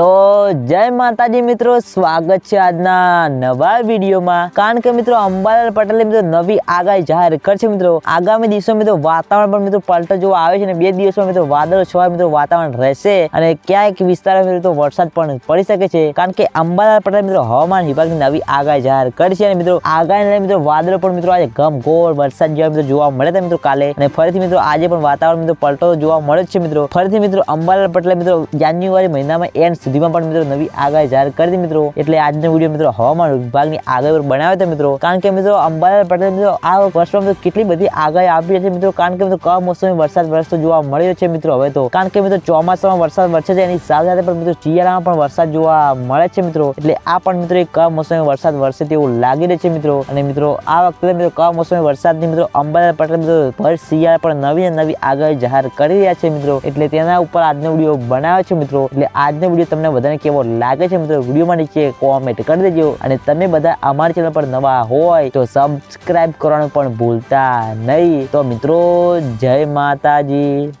તો જય માતાજી મિત્રો, સ્વાગત છે આજના નવા વિડીયોમાં. કારણ કે મિત્રો, અંબાલાલ પટેલે મિત્રો નવી આગાહી જાહેર કરશે મિત્રો. આગામી દિવસો મિત્રો વાતાવરણ પણ મિત્રો પલટો જોવા આવે છે અને બે દિવસમાં મિત્રો વાદળો છવાય મિત્રો વાતાવરણ રહેશે અને ક્યાંક વિસ્તારમાં મિત્રો વરસાદ પણ પડી શકે છે. કારણ કે અંબાલાલ પટેલ મિત્રો હવામાન વિભાગની નવી આગાહી જાહેર કરી છે અને મિત્રો આગાહી લઈને મિત્રો વાદળો પણ મિત્રો આજે ઘમઘોર વરસાદ જેવા મિત્રો જોવા મળે છે મિત્રો કાલે. અને ફરીથી મિત્રો આજે પણ વાતાવરણ મિત્રો પલટો જોવા મળે છે મિત્રો. ફરીથી મિત્રો અંબાલાલ પટેલે મિત્રો જાન્યુઆરી મહિનામાં એન્ડ સુધીમાં પણ મિત્રો નવી આગાહી જાહેર કરી મિત્રો. એટલે આજનો વીડિયો મિત્રો હવામાન વિભાગની આગાહી પર બનાવ્યો હતો મિત્રો. કારણ કે મિત્રો અંબાલાલ પટેલ મિત્રો આ વર્ષમાં કેટલી બધી આગાહી આપી છે મિત્રો. કારણ કે મિત્રો કમોસમી વરસાદ વરસતો જોવા મળ્યો છે મિત્રો હવે તો. કારણ કે મિત્રો ચોમાસામાં વરસાદ વરસે છે એની સાથે સાથે પણ મિત્રો શિયાળામાં પણ વરસાદ જોવા મળે છે મિત્રો. એટલે આ પણ મિત્રો એક કમોસમી વરસાદ વરસે તેવું લાગી રહ્યું છે મિત્રો. અને મિત્રો આ વખતે મિત્રો કમોસમી વરસાદની મિત્રો અંબાલાલ પટેલ મિત્રો ભર શિયાળા પણ નવી નવી આગાહી જાહેર કરી રહ્યા છે મિત્રો. એટલે તેના ઉપર આજનો વીડિયો બનાવ્યો છે મિત્રો. એટલે આજનો વીડિયો તમને બધાને કેવો લાગે છે મિત્રો વિડીયોમાં નીચે કોમેન્ટ કરી દેજો. અને તમે બધા અમારી ચેનલ પર નવા હોય તો સબસ્ક્રાઇબ કરવાનું પણ ભૂલતા નહીં. તો મિત્રો, જય માતાજી.